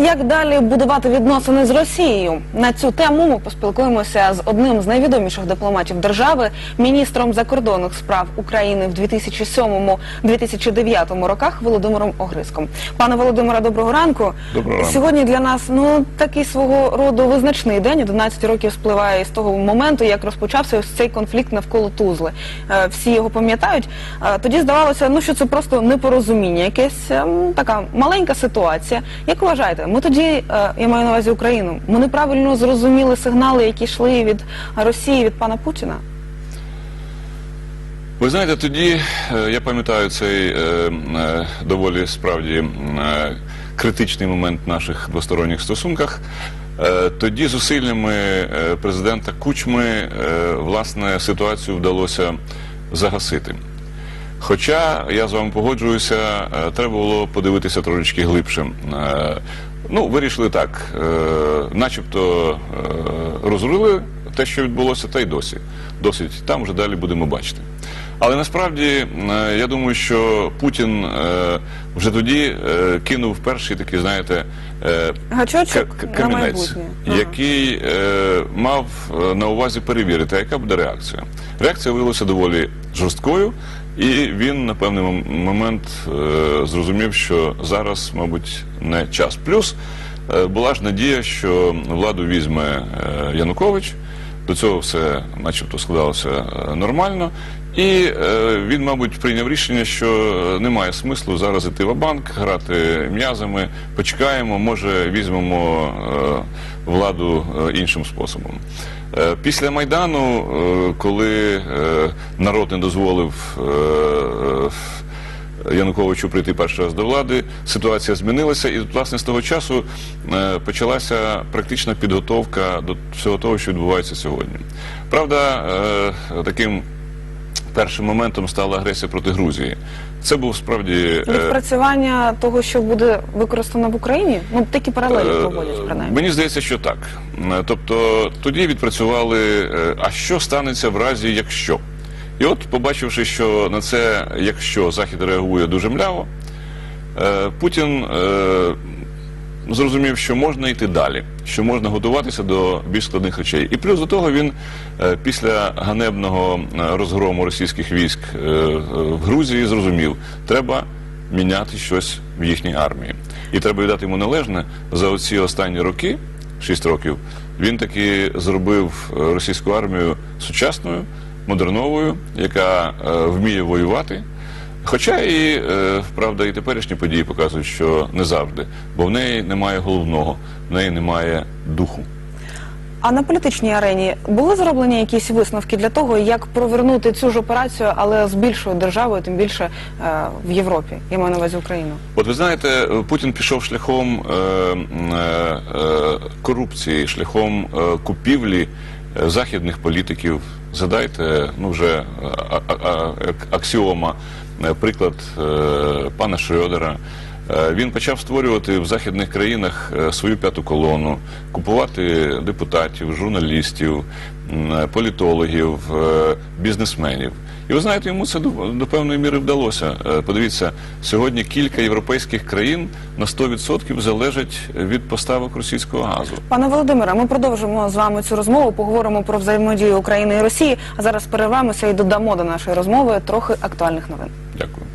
Як далі будувати відносини з Росією? На цю тему ми поспілкуємося з одним з найвідоміших дипломатів держави, міністром закордонних справ України в 2007-2009 роках Володимиром Огриском. Пане Володимире, доброго ранку. Доброго ранку. Сьогодні для нас ну такий свого роду визначний день. 11 років спливає з того моменту, як розпочався ось цей конфлікт навколо Тузли. Е, Всі його пам'ятають. Е, Тоді здавалося, ну що це просто непорозуміння, якась ем, така маленька ситуація. Як вважаєте, ми тоді, е, я маю на увазі Україну, ми неправильно зрозуміли сигнали, які йшли від Росії, від пана Путіна? Ви знаєте, тоді е, я пам'ятаю цей е, доволі справді критичний момент в наших двосторонніх стосунках. Тоді зусиллями президента Кучми власне ситуацію вдалося загасити. Хоча я з вами погоджуюся, е, треба було подивитися трошечки глибше. Е, Ну, вирішили так, е, начебто розрулили те, що відбулося, та й досі. Досить там вже далі будемо бачити. Але насправді я думаю, що Путін вже тоді кинув перший такий, знаєте, камінець, який мав на увазі перевірити, яка буде реакція. Реакція виявилася доволі жорсткою, і він на певний момент е, зрозумів, що зараз, мабуть, не час. Плюс е, була ж надія, що владу візьме е, Янукович. До цього все, начебто, складалося е, нормально. І е, він, мабуть, прийняв рішення, що е, немає смислу зараз іти в банк, грати м'язами, почекаємо, може візьмемо владу іншим способом. Після Майдану, коли народ не дозволив. Януковичу прийти перший раз до влади, ситуація змінилася, і власне з того часу е, почалася практична підготовка до всього того, що відбувається сьогодні. Правда, е, таким першим моментом стала агресія проти Грузії. Це був справді е, Відпрацювання того, що буде використано в Україні, ну такі паралелі проводять принаймні. Мені здається, що так. Тобто тоді відпрацювали, а що станеться в разі, якщо. І от, побачивши, що на це, якщо Захід реагує дуже мляво, е, Путін е, зрозумів, що можна йти далі, що можна готуватися до більш складних речей. І плюс до того він е, після ганебного розгрому російських військ в Грузії зрозумів, треба міняти щось в їхній армії. І треба віддати йому належне за оці останні роки, 6 років, він таки зробив російську армію сучасною, модерновою, яка е, вміє воювати. Хоча і е, правда, і теперішні події показують, що не завжди, бо в неї немає головного, в неї немає духу. А на політичній арені були зроблені якісь висновки для того, як провернути цю ж операцію, але з більшою державою, тим більше е, в Європі. Я маю на увазі Україну. От ви знаєте, Путін пішов шляхом е, е, е, корупції, шляхом е, купівлі західних політиків. Задайте ну вже аксіома, е, приклад е, пана Шрёдера. Е, Він почав створювати в західних країнах е, свою п'яту колону, купувати депутатів, журналістів, е, політологів, бізнесменів. І ви знаєте, йому це до, до певної міри вдалося. Подивіться, сьогодні кілька європейських країн на 100% залежать від поставок російського газу. Пане Володимире, ми продовжимо з вами цю розмову. Поговоримо про взаємодію України і Росії. А зараз перервемося і додамо до нашої розмови трохи актуальних новин. Дякую.